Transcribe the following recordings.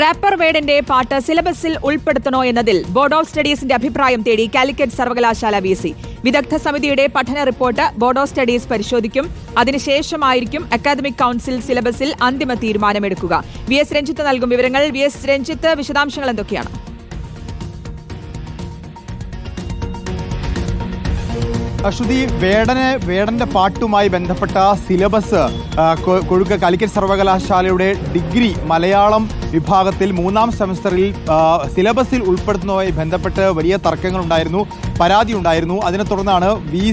Wrapper വേഡിന്റെ പാട്ട് സിലബസിൽ ഉൾപ്പെടുത്തണോ എന്നതിൽ ബോർഡ് ഓഫ് സ്റ്റഡീസിന്റെ അഭിപ്രായം തേടി കാലിക്കറ്റ് സർവകലാശാല വി സി വിദഗ്ധ സമിതിയുടെ പഠന റിപ്പോർട്ട് ബോർഡ് ഓഫ് സ്റ്റഡീസ് പരിശോധിക്കും. അതിനുശേഷമായിരിക്കും അക്കാദമിക് കൌൺസിൽ സിലബസിൽ അന്തിമ തീരുമാനമെടുക്കുക. വി എസ് രഞ്ജിത്ത് നൽകും വിവരങ്ങൾ. വി എസ് രഞ്ജിത്ത് വിശദാംശങ്ങൾ എന്തൊക്കെയാണ്? അശ്വതി വേടന് വേടന്റെ പാട്ടുമായി ബന്ധപ്പെട്ട സിലബസ് കൊഴുക്ക് കാലിക്കറ്റ് സർവകലാശാലയുടെ ഡിഗ്രി മലയാളം വിഭാഗത്തിൽ മൂന്നാം സെമസ്റ്ററിൽ സിലബസിൽ ഉൾപ്പെടുത്തുന്നതുമായി ബന്ധപ്പെട്ട് വലിയ തർക്കങ്ങളുണ്ടായിരുന്നു പരാതി ഉണ്ടായിരുന്നു. അതിനെ തുടർന്നാണ് വി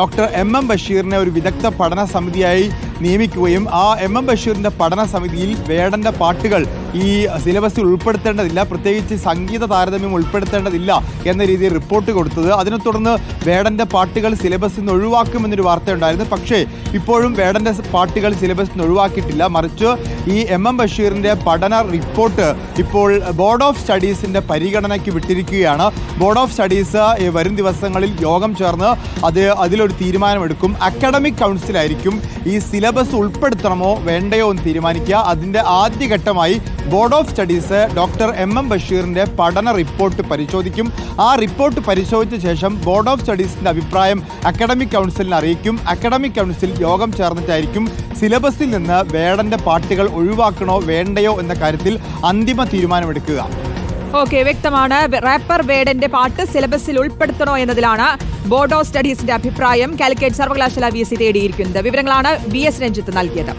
ഡോക്ടർ എം എം ബഷീറിനെ ഒരു വിദഗ്ധ പഠന സമിതിയായി നിയമിക്കുകയും ആ എം എം ബഷീറിന്റെ പഠന സമിതിയിൽ വേടന്റെ പാട്ടുകൾ ഈ സിലബസിൽ ഉൾപ്പെടുത്തേണ്ടതില്ല പ്രത്യേകിച്ച് സംഗീത താരതമ്യം ഉൾപ്പെടുത്തേണ്ടതില്ല എന്ന രീതിയിൽ റിപ്പോർട്ട് കൊടുത്തത്. അതിനെ തുടർന്ന് വേടന്റെ പാട്ടുകൾ സിലബസിൽ നിന്ന് ഒഴിവാക്കുമെന്നൊരു വാർത്തയുണ്ടായിരുന്നു. പക്ഷേ ഇപ്പോഴും വേടന്റെ പാട്ടുകൾ സിലബസിൽ നിന്ന് ഒഴിവാക്കിയിട്ടില്ല. മറിച്ച് ഈ എം എം ബഷീറിന്റെ പഠന റിപ്പോർട്ട് ഇപ്പോൾ ബോർഡ് ഓഫ് സ്റ്റഡീസിന്റെ പരിഗണനയ്ക്ക് വിട്ടിരിക്കുകയാണ്. ബോർഡ് ഓഫ് സ്റ്റഡീസ് വരും ദിവസങ്ങളിൽ യോഗം ചേർന്ന് അത് അതിലൊരു തീരുമാനമെടുക്കും. അക്കാഡമിക് കൗൺസിലായിരിക്കും ഈ സിലബസ് ഉൾപ്പെടുത്തണമോ വേണ്ടയോ എന്ന് തീരുമാനിക്കുക. അതിന്റെ ആദ്യഘട്ടമായി board of studies doctor M M ബഷീറിന്റെ പഠന റിപ്പോർട്ട് പരിശോധിക്കും. ആ റിപ്പോർട്ട് പരിശോധിച്ച ശേഷം ബോർഡ് ഓഫ് സ്റ്റഡീസിന്റെ അഭിപ്രായം അക്കാഡമിക് കൗൺസിലിനെ അറിയിക്കും. അക്കാഡമിക് കൗൺസിൽ യോഗം ചേർന്നിട്ടായിരിക്കും സിലബസിൽ നിന്ന് വേടന്റെ പാട്ടുകൾ ഒഴിവാക്കണോ വേണ്ടയോ എന്ന കാര്യത്തിൽ അന്തിമ തീരുമാനമെടുക്കുക. ഓക്കെ വ്യക്തമാണ്. റാപ്പർ വേഡന്റെ പാട്ട് സിലബസിൽ ഉൾപ്പെടുത്തണോ എന്നതിലാണ് ബോർഡ് സ്റ്റഡീസിന്റെ അഭിപ്രായം. കാലിക്കറ്റ് സർവകലാശാല വി സി തേടിയിരിക്കുന്നത്. വിവരങ്ങളാണ് വി എസ് രഞ്ജിത്ത് നൽകിയത്.